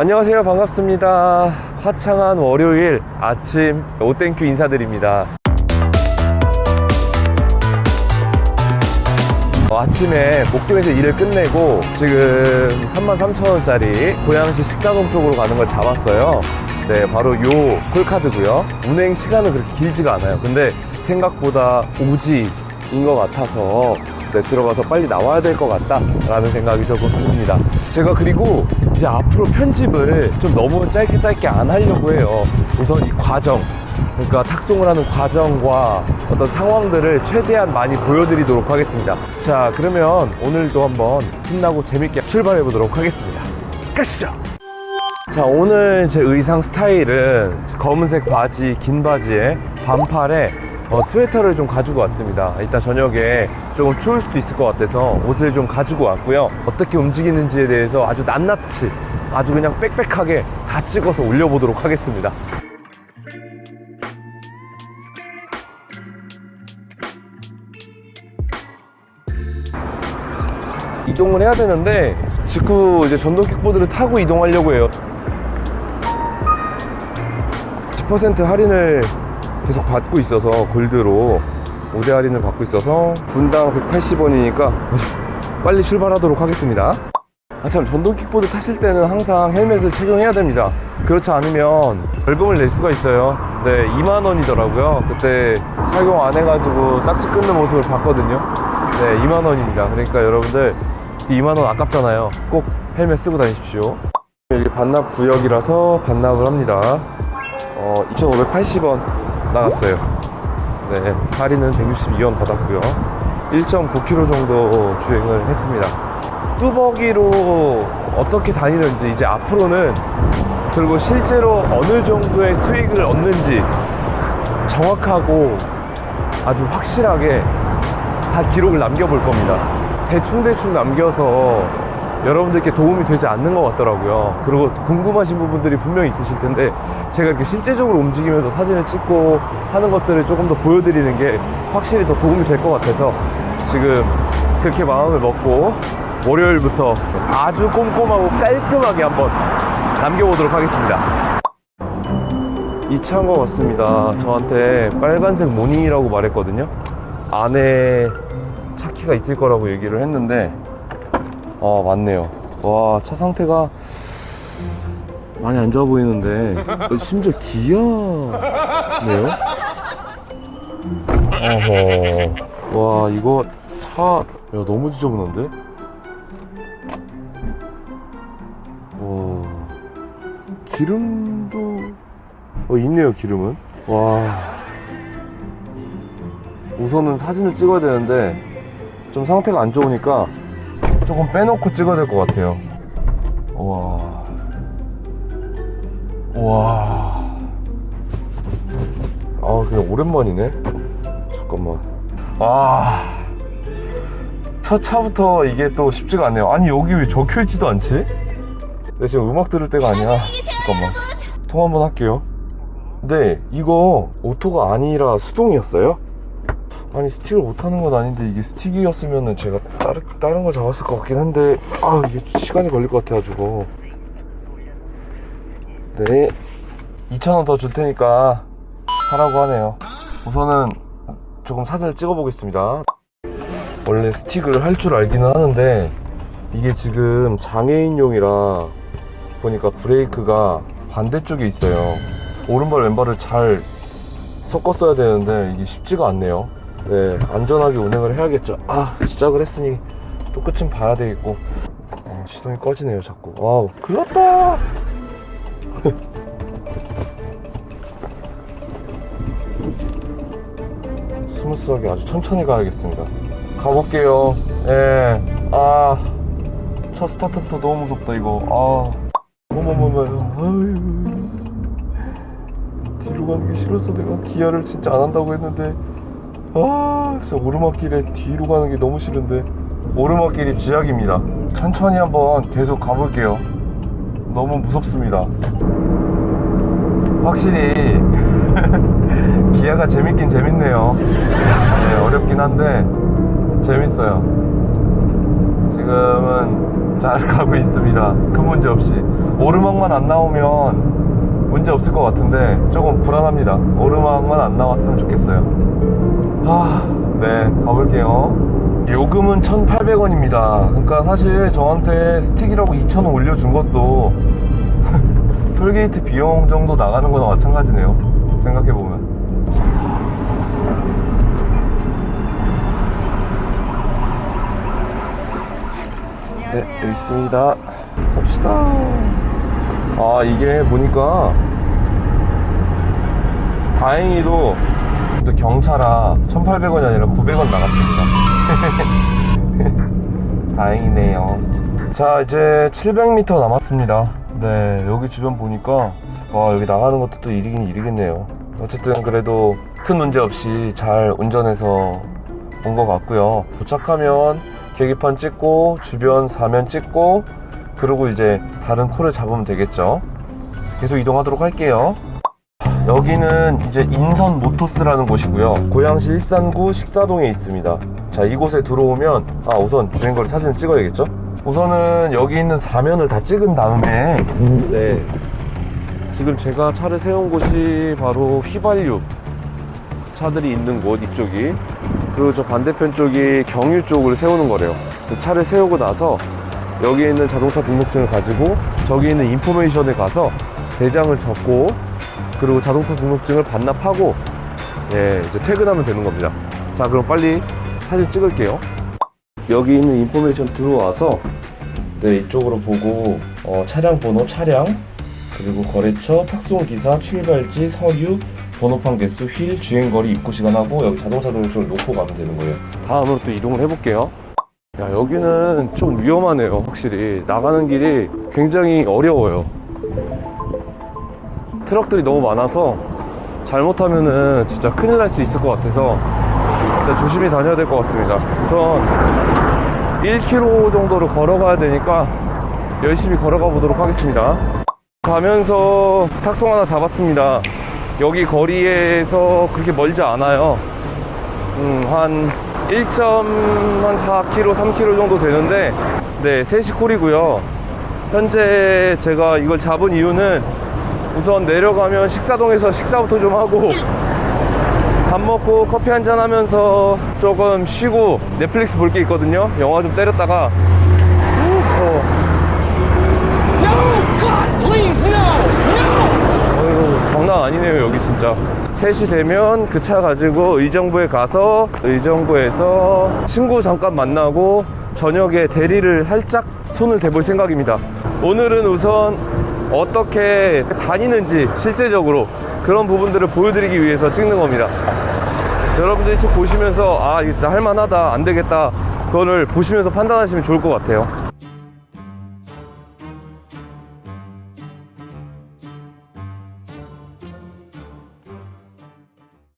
안녕하세요. 반갑습니다. 화창한 월요일 아침 오땡큐 인사드립니다. 어, 아침에 목동에서 일을 끝내고 지금 33,000원짜리 고양시 식사동 쪽으로 가는 걸 잡았어요. 네, 바로 요 콜카드고요. 운행 시간은 그렇게 길지가 않아요. 근데 생각보다 오지인 것 같아서 네, 들어가서 빨리 나와야 될 것 같다라는 생각이 조금 듭니다. 제가 그리고 이제 앞으로 편집을 좀 너무 짧게 짧게 안 하려고 해요. 우선 이 과정, 그러니까 탁송을 하는 과정과 어떤 상황들을 최대한 많이 보여드리도록 하겠습니다. 자, 그러면 오늘도 한번 신나고 재밌게 출발해 보도록 하겠습니다. 가시죠! 자, 오늘 제 의상 스타일은 검은색 바지, 긴 바지에 반팔에 어, 스웨터를 좀 가지고 왔습니다. 이따 저녁에 조금 추울 수도 있을 것 같아서 옷을 좀 가지고 왔고요. 어떻게 움직이는지에 대해서 아주 낱낱이, 아주 그냥 빽빽하게 다 찍어서 올려보도록 하겠습니다. 이동을 해야 되는데 직구 이제 전동 킥보드를 타고 이동하려고 해요. 10% 할인을 계속 받고 있어서 골드로 5대 할인을 받고 있어서 분당 180원이니까 빨리 출발하도록 하겠습니다. 아 참 전동 킥보드 타실 때는 항상 헬멧을 착용해야 됩니다. 그렇지 않으면 벌금을 낼 수가 있어요. 네, 2만 원이더라고요. 그때 착용 안 해가지고 딱지 끊는 모습을 봤거든요. 네, 2만 원입니다. 그러니까 여러분들 이 2만 원 아깝잖아요. 꼭 헬멧 쓰고 다니십시오. 여기 반납 구역이라서 반납을 합니다. 어, 2,580원 나갔어요. 네, 할인은 162원 받았고요. 1.9km 정도 주행을 했습니다. 뚜벅이로 어떻게 다니는지 이제 앞으로는 그리고 실제로 어느 정도의 수익을 얻는지 정확하고 아주 확실하게 다 기록을 남겨볼 겁니다. 대충대충 남겨서 여러분들께 도움이 되지 않는 것 같더라고요. 그리고 궁금하신 부분들이 분명히 있으실 텐데 제가 이렇게 실제적으로 움직이면서 사진을 찍고 하는 것들을 조금 더 보여드리는 게 확실히 더 도움이 될 것 같아서 지금 그렇게 마음을 먹고 월요일부터 아주 꼼꼼하고 깔끔하게 한번 남겨보도록 하겠습니다. 이 차인 것 같습니다. 저한테 빨간색 모닝이라고 말했거든요. 안에 차키가 있을 거라고 얘기를 했는데 아 맞네요. 와 차 상태가 많이 안 좋아 보이는데. 어, 심지어 기아네요? 어허. 와 이거 차 야, 너무 지저분한데? 와. 기름도 어 있네요 기름은. 와. 우선은 사진을 찍어야 되는데 좀 상태가 안 좋으니까 조금 빼놓고 찍어야 될 것 같아요. 와. 와. 아, 그냥 오랜만이네. 잠깐만. 아. 첫 차부터 이게 또 쉽지가 않네요. 아니, 여기 왜 적혀 있지도 않지? 내 지금 음악 들을 때가 아니야. 잠깐만. 통화 한번 할게요. 네, 이거 오토가 아니라 수동이었어요? 아니 스틱을 못하는 건 아닌데 이게 스틱이었으면은 제가 다른, 다른 걸 잡았을 것 같긴 한데 아 이게 시간이 걸릴 것 같아가지고 네. 2,000원 더 줄 테니까 하라고 하네요. 우선은 조금 사진을 찍어 보겠습니다. 원래 스틱을 할 줄 알기는 하는데 이게 지금 장애인용이라 보니까 브레이크가 반대쪽에 있어요. 오른발 왼발을 잘 섞었어야 되는데 이게 쉽지가 않네요 네, 안전하게 운행을 해야겠죠. 아, 시작을 했으니 또 끝은 봐야 되겠고. 어, 시동이 꺼지네요, 자꾸. 와우, 났다! 스무스하게 아주 천천히 가야겠습니다. 가볼게요. 예. 아, 첫 스타트부터 너무 무섭다, 이거. 아, 어머머머, 아유. 뒤로 가는 게 싫어서 내가 기아를 진짜 안 한다고 했는데 아 진짜 오르막길에 뒤로 가는 게 너무 싫은데. 오르막길이 쥐약입니다. 천천히 한번 계속 가볼게요. 너무 무섭습니다. 확실히 기아가 재밌긴 재밌네요. 네, 어렵긴 한데 재밌어요. 지금 지금은 잘 가고 있습니다. 큰 문제 없이. 오르막만 안 나오면 문제 없을 것 같은데 조금 불안합니다. 오르막만 안 나왔으면 좋겠어요. 아, 네, 가볼게요. 요금은 1,800원입니다. 그러니까 사실 저한테 스틱이라고 2,000원 올려준 것도 톨게이트 비용 정도 나가는 거나 마찬가지네요. 생각해보면. 네, 여기 있습니다. 갑시다. 아, 이게 보니까 다행히도 또 경차라 1,800원이 아니라 900원 나갔습니다. 다행이네요. 자, 이제 700m 남았습니다. 네, 여기 주변 보니까 와, 여기 나가는 것도 또 일이긴 일이겠네요. 어쨌든 그래도 큰 문제 없이 잘 운전해서 온 것 같고요. 도착하면 계기판 찍고 주변 사면 찍고 그리고 이제 다른 콜을 잡으면 되겠죠. 계속 이동하도록 할게요. 여기는 이제 인선 모토스라는 곳이고요. 고양시 일산구 식사동에 있습니다. 자, 이곳에 들어오면 아, 우선 주행거리 사진을 찍어야겠죠? 우선은 여기 있는 사면을 다 찍은 다음에 네. 지금 제가 차를 세운 곳이 바로 휘발유 차들이 있는 곳 이쪽이 그리고 저 반대편 쪽이 경유 쪽을 세우는 거래요. 그 차를 세우고 나서 여기에 있는 자동차 등록증을 가지고 저기 있는 인포메이션에 가서 대장을 적고 그리고 자동차 등록증을 반납하고 예 이제 퇴근하면 되는 겁니다. 자 그럼 빨리 사진 찍을게요. 여기 있는 인포메이션 들어와서 네 이쪽으로 보고 어, 차량 번호 차량 그리고 거래처 탁송 기사 출발지 서류 번호판 개수 휠 주행거리 입고 시간하고 여기 자동차 등록증을 놓고 가면 되는 거예요. 다음으로 또 이동을 해볼게요. 야 여기는 좀 위험하네요 확실히. 나가는 길이 굉장히 어려워요. 트럭들이 너무 많아서 잘못하면은 진짜 큰일 날 수 있을 것 같아서 일단 조심히 다녀야 될 것 같습니다. 우선 1km 정도를 걸어가야 되니까 열심히 걸어가 보도록 하겠습니다. 가면서 탁송 하나 잡았습니다. 여기 거리에서 그렇게 멀지 않아요. 음, 한 1.4km, 3km 정도 되는데, 네, 3시 콜이고요. 현재 제가 이걸 잡은 이유는 우선 내려가면 식사동에서 식사부터 좀 하고, 밥 먹고 커피 한잔 하면서 조금 쉬고 넷플릭스 볼 게 있거든요. 영화 좀 때렸다가. No! God, please, no! No! 어휴, 장난 아니네요, 여기 진짜. 3시 되면 그 차 가지고 의정부에 가서 의정부에서 친구 잠깐 만나고 저녁에 대리를 살짝 손을 대볼 생각입니다. 오늘은 우선 어떻게 다니는지 실제적으로 그런 부분들을 보여드리기 위해서 찍는 겁니다. 여러분들이 쭉 보시면서 아, 이거 진짜 할만하다, 안 되겠다. 그거를 보시면서 판단하시면 좋을 것 같아요.